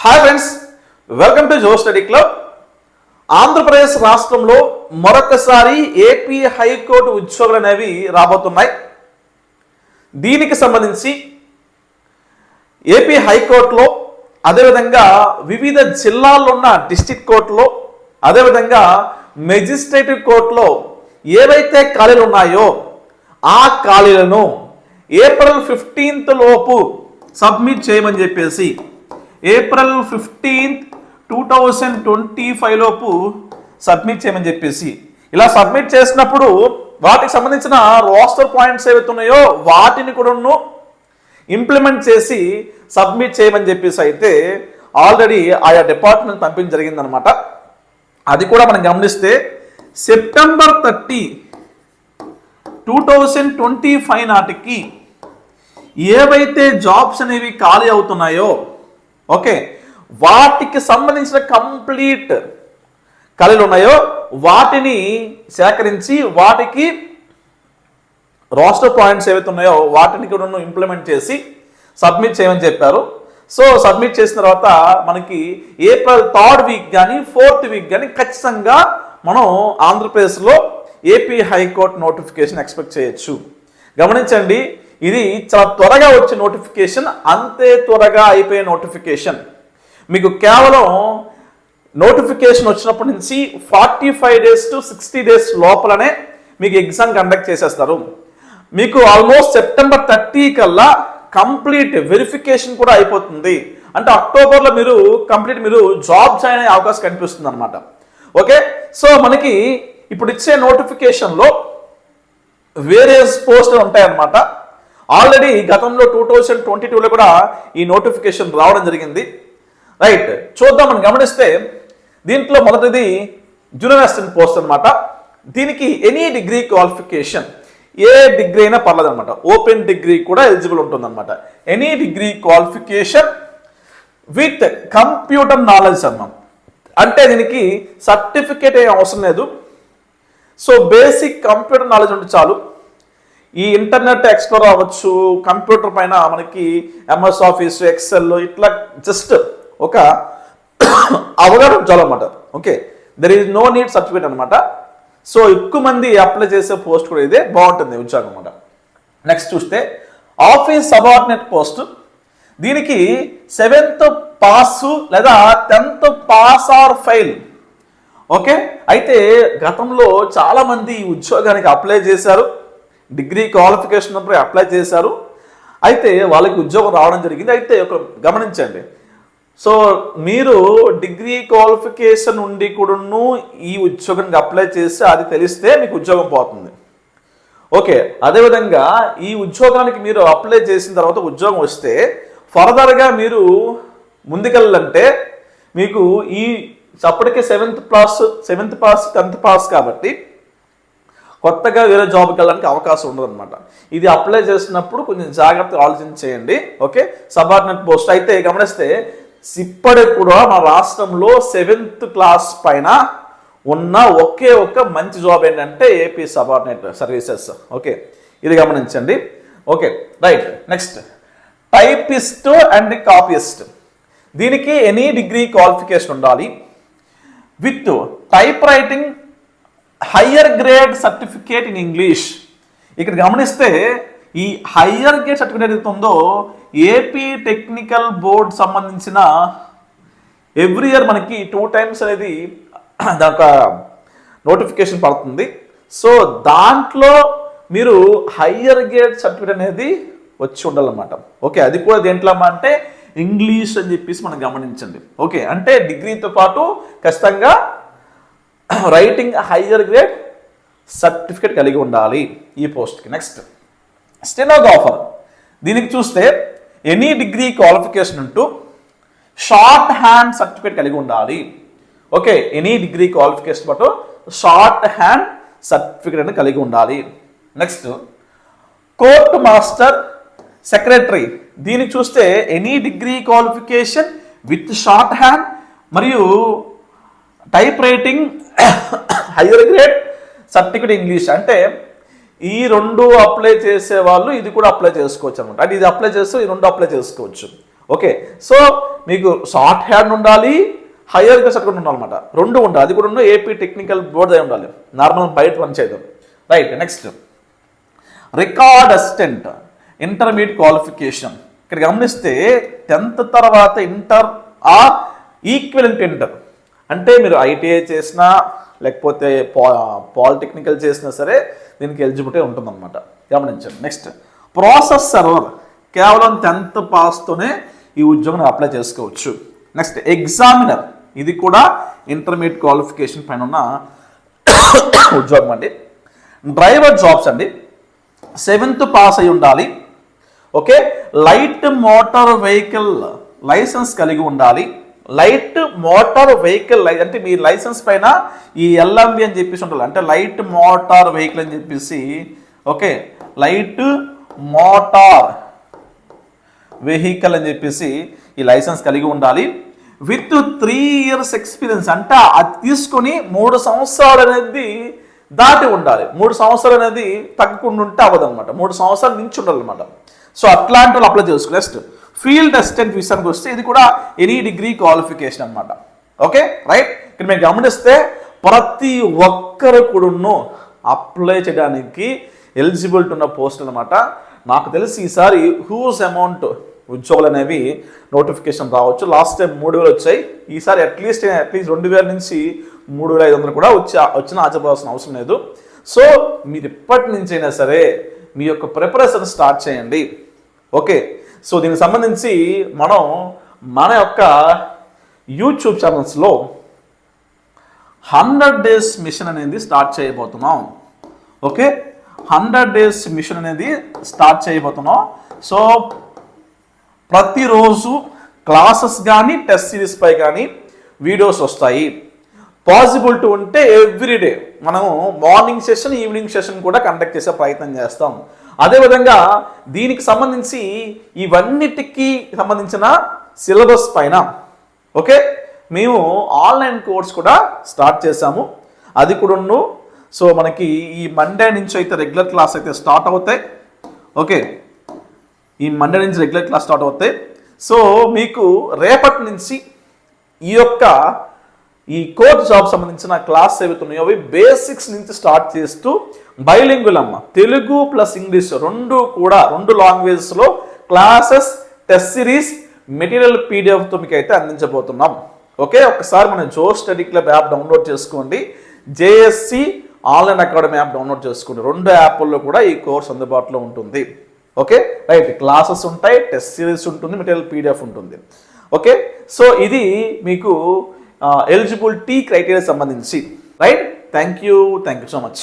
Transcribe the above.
Hi friends welcome to Jo study club Andhra Pradesh రాష్ట్రంలో మరొకసారి AP high court ఉద్యోగులు అనేవి రాబోతున్నాయి. దీనికి సంబంధించి ఏపీ హైకోర్టులో అదేవిధంగా వివిధ జిల్లాల్లో ఉన్న డిస్టిక్ కోర్టులో అదేవిధంగా మెజిస్ట్రేటివ్ కోర్టులో ఏవైతే ఖాళీలు ఉన్నాయో ఆ ఖాళీలను ఏప్రిల్ ఫిఫ్టీన్త్ లోపు సబ్మిట్ చేయమని చెప్పేసి April fifteenth two thousand twenty five లోపు సబ్మిట్ చేయమని చెప్పేసి. ఇలా సబ్మిట్ చేసినప్పుడు వాటికి సంబంధించిన రోస్టర్ పాయింట్స్ ఏవైతే ఉన్నాయో వాటిని కూడాను ఇంప్లిమెంట్ చేసి సబ్మిట్ చేయమని చెప్పేసి అయితే ఆల్రెడీ ఆయా డిపార్ట్మెంట్ పంపించడం జరిగిందనమాట అది కూడా మనం గమనిస్తే September thirty two thousand twenty five నాటికి ఏవైతే జాబ్స్ అనేవి ఖాళీ అవుతున్నాయో ఓకే. వాటికి సంబంధించిన కంప్లీట్ కళలు ఉన్నాయో వాటిని సేకరించి వాటికి రోస్టర్ పాయింట్స్ ఏవైతే ఉన్నాయో వాటిని కూడా ఇంప్లిమెంట్ చేసి సబ్మిట్ చేయమని చెప్పారు. సో సబ్మిట్ చేసిన తర్వాత మనకి ఏప్రిల్ థర్డ్ వీక్ కానీ ఫోర్త్ వీక్ కానీ ఖచ్చితంగా మనం ఆంధ్రప్రదేశ్లో ఏపీ హైకోర్టు నోటిఫికేషన్ ఎక్స్పెక్ట్ చేయొచ్చు. గమనించండి ఇది చాలా త్వరగా వచ్చే నోటిఫికేషన్ అంతే త్వరగా అయిపోయే నోటిఫికేషన్. మీకు కేవలం నోటిఫికేషన్ వచ్చినప్పటి నుంచి forty five days to sixty days లోపలనే మీకు ఎగ్జామ్ కండక్ట్ చేసేస్తారు. మీకు ఆల్మోస్ట్ సెప్టెంబర్ థర్టీ కల్లా కంప్లీట్ వెరిఫికేషన్ కూడా అయిపోతుంది. అంటే అక్టోబర్లో మీరు కంప్లీట్ మీరు జాబ్ జాయిన్ అయ్యే అవకాశం కనిపిస్తుంది అనమాట ఓకే? సో మనకి ఇప్పుడు ఇచ్చే నోటిఫికేషన్లో వేరియస్ పోస్టులు ఉంటాయన్నమాట. ఆల్రెడీ గతంలో టూ థౌజండ్ ట్వంటీ టూలో కూడా ఈ నోటిఫికేషన్ రావడం జరిగింది. రైట్ చూద్దాం మనం గమనిస్తే దీంట్లో మొదటిది జూనియర్ అసిస్టెంట్ పోస్ట్ అనమాట దీనికి ఎనీ డిగ్రీ క్వాలిఫికేషన్ ఏ డిగ్రీ అయినా పర్లేదు అనమాట ఓపెన్ డిగ్రీ కూడా ఎలిజిబుల్ ఉంటుందన్నమాట. Any degree qualification with computer knowledge అన్నమాట అంటే దీనికి సర్టిఫికేట్ ఏం అవసరం లేదు. సో బేసిక్ కంప్యూటర్ నాలెడ్జ్ ఉంటే చాలు. ఈ ఇంటర్నెట్ ఎక్స్ప్లోర్ అవ్వచ్చు కంప్యూటర్ పైన మనకి ఎంఎస్ ఆఫీస్ ఎక్సెల్ ఇట్లా జస్ట్ ఒక అవగాహన చాలు అనమాట okay? There is no need certificate అనమాట సో ఎక్కువ మంది అప్లై చేసే పోస్ట్ కూడా ఇదే బాగుంటుంది ఉద్యోగం అనమాట నెక్స్ట్ చూస్తే ఆఫీస్ సబార్డినేట్ పోస్ట్ దీనికి సెవెంత్ పాస్ లేదా tenth pass or fail okay? అయితే గతంలో చాలామంది ఈ ఉద్యోగానికి అప్లై చేశారు. డిగ్రీ క్వాలిఫికేషన్ ఉన్నప్పుడు అప్లై చేశారు. అయితే వాళ్ళకి ఉద్యోగం రావడం జరిగింది. అయితే ఒక గమనించండి. సో మీరు డిగ్రీ క్వాలిఫికేషన్ ఉండి కూడాను ఈ ఉద్యోగానికి అప్లై చేస్తే అది తెలిస్తే మీకు ఉద్యోగం పోతుంది. ఓకే అదేవిధంగా ఈ ఉద్యోగానికి మీరు అప్లై చేసిన తర్వాత ఉద్యోగం వస్తే ఫర్దర్గా మీరు ముందుకెళ్ళాలంటే మీకు ఈ అప్పటికే seventh pass seventh pass tenth pass కాబట్టి కొత్తగా వేరే జాబ్కి వెళ్ళడానికి అవకాశం ఉండదన్నమాట. ఇది అప్లై చేసినప్పుడు కొంచెం జాగ్రత్తగా ఆలోచన చేయండి ఓకే సబార్డినేట్ పోస్ట్ అయితే గమనిస్తే ఇప్పటికి కూడా మన రాష్ట్రంలో సెవెంత్ క్లాస్ పైన ఉన్న ఒకే ఒక్క మంచి జాబ్ ఏంటంటే ఏపీ సబార్డినేట్ సర్వీసెస్ ఓకే ఇది గమనించండి. Okay right next typist and copyist దీనికి ఎనీ డిగ్రీ క్వాలిఫికేషన్ ఉండాలి. With typewriting higher grade certificate in English ఇక్కడ గమనిస్తే ఈ హయ్యర్ గ్రేడ్ సర్టిఫికేట్ ఏదైతే ఉందో ఏపీ టెక్నికల్ బోర్డ్ సంబంధించిన ఎవ్రీ ఇయర్ మనకి టూ టైమ్స్ అనేది దాని నోటిఫికేషన్ పడుతుంది. సో దాంట్లో మీరు హయ్యర్ గ్రేడ్ సర్టిఫికేట్ అనేది వచ్చి ఉండాలన్నమాట. ఓకే అది కూడా దేంట్లో అంటే ఇంగ్లీష్ అని చెప్పేసి మనం గమనించండి. ఓకే అంటే డిగ్రీతో పాటు ఖచ్చితంగా రైటింగ్ హయ్యర్ గ్రేడ్ సర్టిఫికేట్ కలిగి ఉండాలి ఈ పోస్ట్కి నెక్స్ట్ స్టెనోగ్రాఫర్ దీనికి చూస్తే ఎనీ డిగ్రీ క్వాలిఫికేషన్ ఉంటూ షార్ట్ హ్యాండ్ సర్టిఫికేట్ కలిగి ఉండాలి. ఓకే ఎనీ డిగ్రీ క్వాలిఫికేషన్ పాటు షార్ట్ హ్యాండ్ సర్టిఫికేట్ అనేది కలిగి ఉండాలి. నెక్స్ట్ కోర్ట్ మాస్టర్ సెక్రటరీ దీనికి చూస్తే any degree qualification with shorthand మరియు typewriting higher grade certificate English. అంటే ఈ రెండు అప్లై చేసే వాళ్ళు ఇది కూడా అప్లై చేసుకోవచ్చు అనమాట అంటే ఇది అప్లై చేస్తే ఈ రెండు అప్లై చేసుకోవచ్చు. ఓకే. సో మీకు షార్ట్ హ్యాండ్ ఉండాలి హయ్యర్ సర్టిఫికెట్ ఉండాలన్నమాట రెండు ఉండాలి. అది కూడా ఏపీ టెక్నికల్ బోర్డ్ అయి ఉండాలి. నార్మల్ బయట పని చేయదు right next record assistant intermediate qualification ఇక్కడ గమనిస్తే టెన్త్ తర్వాత ఇంటర్ ఆ ఈక్వల్ ఇంటర్ అంటే మీరు ఐటీఐ చేసినా లేకపోతే పా పాలిటెక్నికల్ చేసినా సరే దీనికి ఎలిజిబిలిటీ ఉంటుందన్నమాట. గమనించండి. నెక్స్ట్ ప్రాసెస్ సర్వర్ కేవలం టెన్త్ పాస్తోనే ఈ ఉద్యోగం అప్లై చేసుకోవచ్చు. నెక్స్ట్ ఎగ్జామినర్ ఇది కూడా ఇంటర్మీడియట్ క్వాలిఫికేషన్ పైన ఉన్న ఉద్యోగం అండి. డ్రైవర్ జాబ్స్ అండి. సెవెంత్ పాస్ అయి ఉండాలి. Okay? Light motor vehicle licence కలిగి ఉండాలి. లైట్ మోటార్ వెహికల్ అంటే మీ లైసెన్స్ పైన ఈ ఎల్ఎంబి అని చెప్పేసి ఉండాలి. అంటే లైట్ మోటార్ వెహికల్ అని చెప్పేసి ఓకే లైట్ మోటార్ వెహికల్ అని చెప్పేసి ఈ లైసెన్స్ కలిగి ఉండాలి. విత్ త్రీ ఇయర్స్ ఎక్స్పీరియన్స్ అంటే అది తీసుకొని మూడు సంవత్సరాలు అనేది దాటి ఉండాలి. మూడు సంవత్సరాలు అనేది తగ్గకుండా ఉంటే అవ్వదు అనమాట మూడు సంవత్సరాలు నుంచి ఉండాలన్నమాట. సో అట్లాంటి వాళ్ళు అప్లై చేసుకో నెక్స్ట్ ఫీల్డ్ అసిస్టెంట్ విషయానికి వస్తే ఇది కూడా ఎనీ డిగ్రీ క్వాలిఫికేషన్ అనమాట ఓకే? రైట్? ఇక్కడ మేము గమనిస్తే ప్రతి ఒక్కరు కూడాను అప్లై చేయడానికి ఎలిజిబిలిటీ ఉన్న పోస్ట్ అనమాట నాకు తెలిసి ఈసారి హ్యూజ్ అమౌంట్ ఉద్యోగులు అనేవి నోటిఫికేషన్ రావచ్చు. లాస్ట్ టైం మూడు వేలు వచ్చాయి. ఈసారి అట్లీస్ట్ అట్లీస్ట్ రెండు వేల నుంచి మూడు వేల ఐదు వందలు కూడా వచ్చి వచ్చిన ఆచరించాల్సిన అవసరం లేదు. సో మీరు ఇప్పటి నుంచైనా అయినా సరే మీ యొక్క ప్రిపరేషన్ స్టార్ట్ చేయండి. ఓకే? సో దీనికి సంబంధించి మనం మన యొక్క యూట్యూబ్ ఛానల్స్లో హండ్రెడ్ డేస్ మిషన్ అనేది స్టార్ట్ చేయబోతున్నాం. ఓకే హండ్రెడ్ డేస్ మిషన్ అనేది స్టార్ట్ చేయబోతున్నాం. సో ప్రతిరోజు క్లాసెస్ కానీ టెస్ట్ సిరీస్పై కానీ వీడియోస్ వస్తాయి. పాసిబిలిటీ ఉంటే ఎవ్రీడే మనము మార్నింగ్ సెషన్ ఈవినింగ్ సెషన్ కూడా కండక్ట్ చేసే ప్రయత్నం చేస్తాం. అదేవిధంగా దీనికి సంబంధించి ఇవన్నిటికీ సంబంధించిన సిలబస్ పైన ఓకే? మేము ఆన్లైన్ కోర్స్ కూడా స్టార్ట్ చేశాము. అది కూడా సో మనకి ఈ మండే నుంచి అయితే రెగ్యులర్ క్లాస్ అయితే స్టార్ట్ అవుతాయి. ఓకే? ఈ మండే నుంచి రెగ్యులర్ క్లాస్ స్టార్ట్ అవుతాయి. సో మీకు రేపటి నుంచి ఈ యొక్క ఈ కోర్స్ జాబ్ సంబంధించిన క్లాస్ ఏవైతున్నాయో అవి బేసిక్స్ నుంచి స్టార్ట్ చేస్తూ బైలింగుల్ అమ్మ తెలుగు ప్లస్ ఇంగ్లీష్ రెండు కూడా రెండు లాంగ్వేజెస్లో క్లాసెస్ టెస్ట్ సిరీస్ మెటీరియల్ పీడిఎఫ్తో మీకు అయితే అందించబోతున్నాం. ఓకే ఒకసారి మన జో స్టడీ క్లబ్ యాప్ డౌన్లోడ్ చేసుకోండి. JSC online academy app download చేసుకోండి. రెండు యాప్ల్లో కూడా ఈ కోర్స్ అందుబాటులో ఉంటుంది. ఓకే రైట్ క్లాసెస్ ఉంటాయి టెస్ట్ సిరీస్ ఉంటుంది మెటీరియల్ పీడిఎఫ్ ఉంటుంది. ఓకే సో ఇది మీకు ఎలిజిబిలిటీ క్రైటీరియా సంబంధించి. Right thank you thank you so much